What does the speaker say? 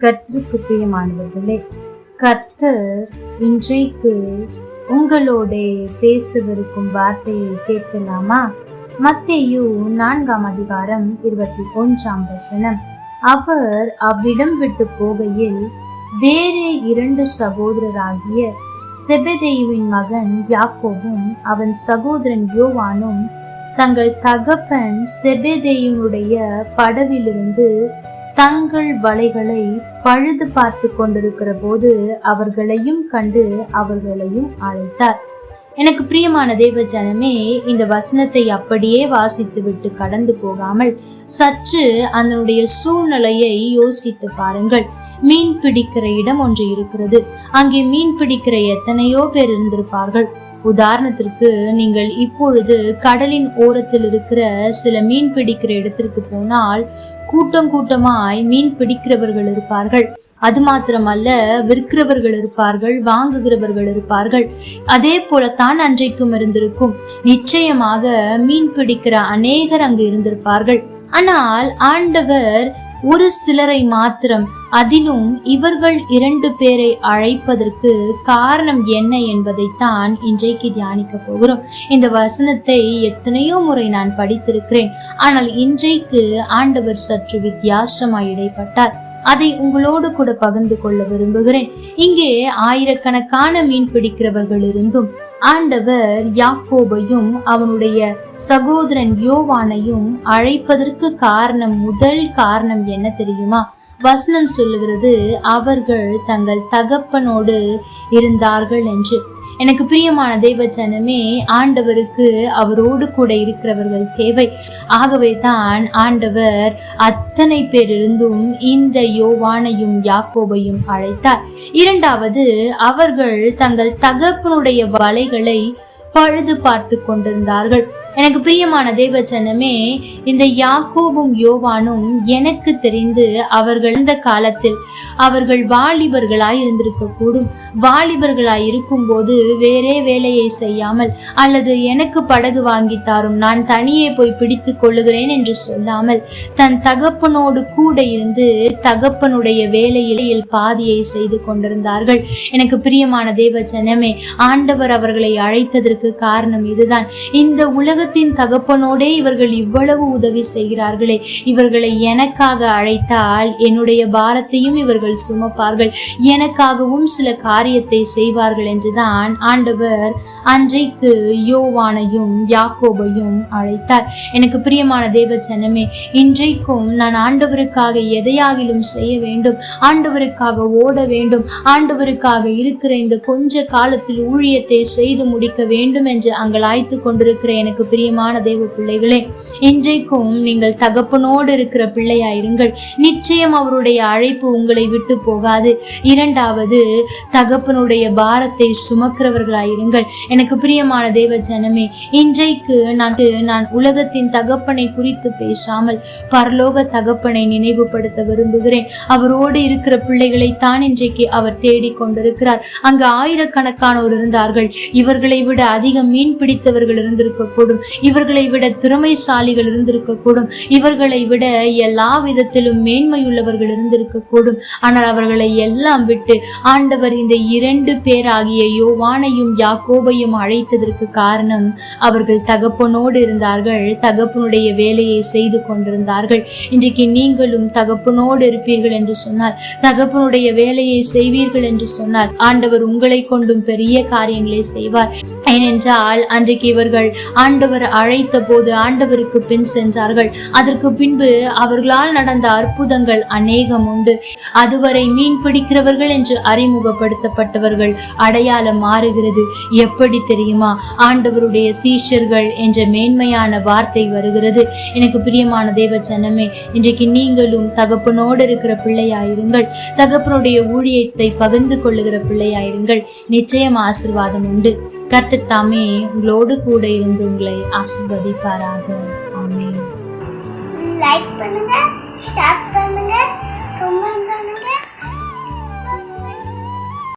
கர்த்தருக்கு பிரியமானவர்களே கர்த்தர் இன்றைக்கு உங்களோட பேசவிருக்கும் வார்த்தையை கேட்கலாமா? மத்தேயு நான்காம் அதிகாரம் இருபத்தி ஒன்றாம் வசனம். அவர் அவ்விடம் விட்டு போகையில் வேறே இரண்டு சகோதரராகிய செபதேயுவின் மகன் யாக்கோவும் அவன் சகோதரன் யோவானும் தங்கள் தகப்பன் செபெதேயுனுடைய படவிலிருந்து தங்கள் வலைகளை பழுது பார்த்து கொண்டிருக்கிற போது அவர்களையும் கண்டு அவர்களையும் அழைத்தார். எனக்கு பிரியமான தேவ ஜனமே இந்த வசனத்தை அப்படியே வாசித்து விட்டு கடந்து போகாமல் சற்று அதனுடைய சூழ்நிலையை யோசித்து பாருங்கள். மீன் பிடிக்கிற இடம் ஒன்று இருக்கிறது. அங்கே மீன் பிடிக்கிற எத்தனையோ பேர் இருந்திருப்பார்கள். உதாரணத்திற்கு நீங்கள் இப்பொழுது கடலின் ஓரத்தில் இருக்கிற சில மீன் பிடிக்கிற இடத்திற்கு போனால் கூட்டம் கூட்டமாய் மீன் பிடிக்கிறவர்கள் இருப்பார்கள். அது மாத்திரமல்ல விற்கிறவர்கள் இருப்பார்கள் வாங்குகிறவர்கள் இருப்பார்கள். அதே போலத்தான் அன்றைக்கும் இருந்திருக்கும். நிச்சயமாக மீன் பிடிக்கிற அநேகர் அங்கு இருந்திருப்பார்கள். ஆனால் ஆண்டவர் ஒரு சிலரை மாத்திரம் அதிலும் இவர்கள் இரண்டு பேரை அழைப்பதற்கு காரணம் என்ன என்பதைத்தான் இன்றைக்கு தியானிக்க போகிறோம். இந்த வசனத்தை எத்தனையோ முறை நான் படித்திருக்கிறேன். ஆனால் இன்றைக்கு ஆண்டவர் சற்று வித்தியாசமாய் இடைப்பட்டார். அதை உங்களோடு கூட பகிர்ந்து கொள்ள விரும்புகிறேன். இங்கே ஆயிரக்கணக்கான மீன் பிடிக்கிறவர்கள் இருந்தும் ஆண்டவர் யாக்கோபையும் அவனுடைய சகோதரன் யோவானையும் அழைப்பதற்கு காரணம் முதல் காரணம் என்ன தெரியுமா? வசனம் சொல்லுகிறது அவர்கள் தங்கள் தகப்பனோடு இருந்தார்கள் என்று. எனக்கு பிரியமான தெய்வ ஜனமே ஆண்டவருக்கு அவரோடு கூட இருக்கிறவர்கள் தேவை. ஆகவே தான் ஆண்டவர் அத்தனை பேரிருந்தும் இந்த யோவானையும் யாக்கோபையும் அழைத்தார். இரண்டாவது அவர்கள் தங்கள் தகப்பனுடைய வலை வலைகளை பழுது பார்த்து கொண்டிருந்தார்கள். எனக்கு பிரியமான தேவச்சனமே இந்த யாக்கோபும் யோவானும் எனக்கு தெரிந்து அவர்கள் அந்த காலத்தில் அவர்கள் வாலிபர்களாய் இருந்திருக்க கூடும் வாலிபர்களாய் இருக்கும்போது வேறே வேலையை செய்யாமல் அல்லது எனக்கு படகு வாங்கி தாரும் நான் தனியே போய் பிடித்து கொள்ளுகிறேன் என்று சொல்லாமல் தன் தகப்பனோடு கூட இருந்து தகப்பனுடைய வேலையில் பாதியை செய்து கொண்டிருந்தார்கள். எனக்கு பிரியமான தேவச்சனமே ஆண்டவர் அவர்களை அழைத்ததற்கு காரணம் இதுதான். இந்த உலகத்தின் தகப்பனோடே இவர்கள் இவ்வளவு உதவி செய்கிறார்களே. இவர்களை எனக்காக அழைத்தால் என்னுடைய பாரத்தையும் இவர்கள் சுமப்பார்கள். எனக்காகவும் சில காரியத்தை செய்வார்கள் என்றுதான் ஆண்டவர் அன்றைக்கு யோவானையும் யாக்கோபையும் அழைத்தார். எனக்கு பிரியமான தேவ ஜனமே இன்றைக்கும் நான் ஆண்டவருக்காக எதையாகிலும் செய்ய வேண்டும். ஆண்டவருக்காக ஓட வேண்டும். ஆண்டவருக்காக இருக்கிற இந்த கொஞ்ச காலத்தில் ஊழியத்தை செய்து முடிக்க வேண்டும். வேண்டும் என்று அங்கலாய்த்து கொண்டிருக்கிற எனக்கு பிரியமான தேவ பிள்ளைகளே இன்றைக்கும் நீங்கள் தகப்பனோடு இருக்கிற பிள்ளையாயிருங்கள். நிச்சயம் அவருடைய அழைப்பு உங்களை விட்டு போகாது. இரண்டாவது தகப்பனுடைய பாரத்தை சுமக்கிறவர்களாயிருங்கள். எனக்கு பிரியமான தேவ ஜனமே இன்றைக்கு நான் நான் உலகத்தின் தகப்பனை குறித்து பேசாமல் பரலோக தகப்பனை நினைவுபடுத்த விரும்புகிறேன். அவரோடு இருக்கிற பிள்ளைகளை தான் இன்றைக்கு அவர் தேடிக் கொண்டிருக்கிறார். அங்கு ஆயிரக்கணக்கானோர் இருந்தார்கள். இவர்களை விட அதிக மீன் பிடித்தவர்கள் இருந்திருக்கக்கூடும். இவர்களை விட திறமைசாலிகள் இருந்திருக்கக்கூடும். இவர்களை விட எல்லா விதத்திலும் மேன்மையுள்ளவர்கள் இருந்திருக்கக்கூடும். ஆனால் அவர்களை எல்லாம் விட்டு ஆண்டவர் இந்த இரண்டு பேராகிய யோவானையும் யாக்கோபையும் அழைத்ததற்கு காரணம் அவர்கள் தகப்பனோடு இருந்தார்கள். தகப்பனுடைய வேலையை செய்து கொண்டிருந்தார்கள். இன்றைக்கு நீங்களும் தகப்பனோடு இருப்பீர்கள் என்று சொன்னார். தகப்பனுடைய வேலையை செய்வீர்கள் என்று சொன்னார். ஆண்டவர் உங்களை கொண்டும் பெரிய காரியங்களை செய்வார். ஏனென்றால் அன்றைக்கு இவர்கள் ஆண்டவர் அழைத்த போது ஆண்டவருக்கு பின் சென்றார்கள். அதற்கு பின்பு அவர்களால் நடந்த அற்புதங்கள் அநேகம் உண்டு. அதுவரை மீன் பிடிக்கிறவர்கள் என்று அறிமுகப்படுத்தப்பட்டவர்கள் அடையாளம் மாறுகிறது. எப்படி தெரியுமா? ஆண்டவருடைய சீஷர்கள் என்ற மேன்மையான வார்த்தை வருகிறது. எனக்கு பிரியமான தேவ ஜனமே இன்றைக்கு நீங்களும் தகப்பனோடு இருக்கிற பிள்ளையாயிருங்கள். தகப்பனுடைய ஊழியத்தை பகிர்ந்து கொள்ளுகிற பிள்ளையாயிருங்கள். நிச்சயம் ஆசிர்வாதம் உண்டு. கர்த்தர் தாமே உங்களோடு கூட இருந்து உங்களை ஆசிர்வதிப்பாராக. ஆமே லைக் பண்ணுங்க ஷேர் பண்ணுங்க.